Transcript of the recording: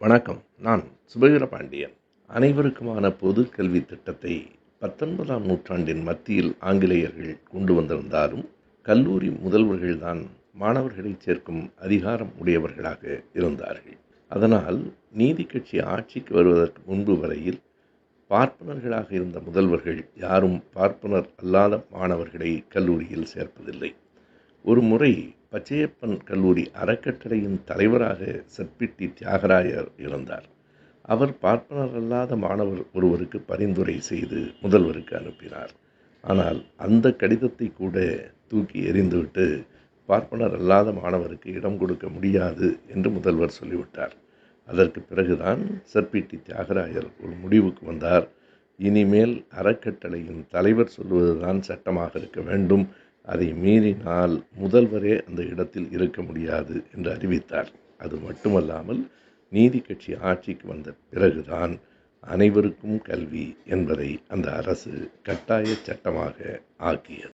வணக்கம். நான் சுபவீர பாண்டியன். அனைவருக்குமான பொது கல்வி திட்டத்தை பத்தொன்பதாம் நூற்றாண்டின் மத்தியில் ஆங்கிலேயர்கள் கொண்டு வந்திருந்தாலும் கல்லூரி முதல்வர்கள்தான் மாணவர்களை சேர்க்கும் அதிகாரம் உடையவர்களாக இருந்தார்கள். அதனால் நீதி கட்சி ஆட்சிக்கு வருவதற்கு முன்பு வரையில் பார்ப்பனர்களாக இருந்த முதல்வர்கள் யாரும் பார்ப்பனர் அல்லாத மாணவர்களை கல்லூரியில் சேர்ப்பதில்லை. ஒரு முறை பச்சையப்பன் கல்லூரி அறக்கட்டளையின் தலைவராக சற்பிட்டி தியாகராயர் இருந்தார். அவர் பார்ப்பனர் அல்லாத மாணவர் ஒருவருக்கு பரிந்துரை செய்து முதல்வருக்கு அனுப்பினார். ஆனால் அந்த கடிதத்தை கூட தூக்கி எறிந்துவிட்டு பார்ப்பனர் அல்லாத மாணவருக்கு இடம் கொடுக்க முடியாது என்று முதல்வர் சொல்லிவிட்டார். அதற்கு பிறகுதான் சற்பிட்டி தியாகராயர் ஒரு முடிவுக்கு வந்தார். இனிமேல் அறக்கட்டளையின் தலைவர் சொல்வதுதான் சட்டமாக இருக்க வேண்டும். அதை மீறினால் முதல்வரே அந்த இடத்தில் இருக்க முடியாது என்று அறிவித்தார். அது மட்டுமல்லாமல் நீதி கட்சி ஆட்சிக்கு வந்த பிறகுதான் அனைவருக்கும் கல்வி என்பதை அந்த அரசு கட்டாய சட்டமாக ஆக்கியது.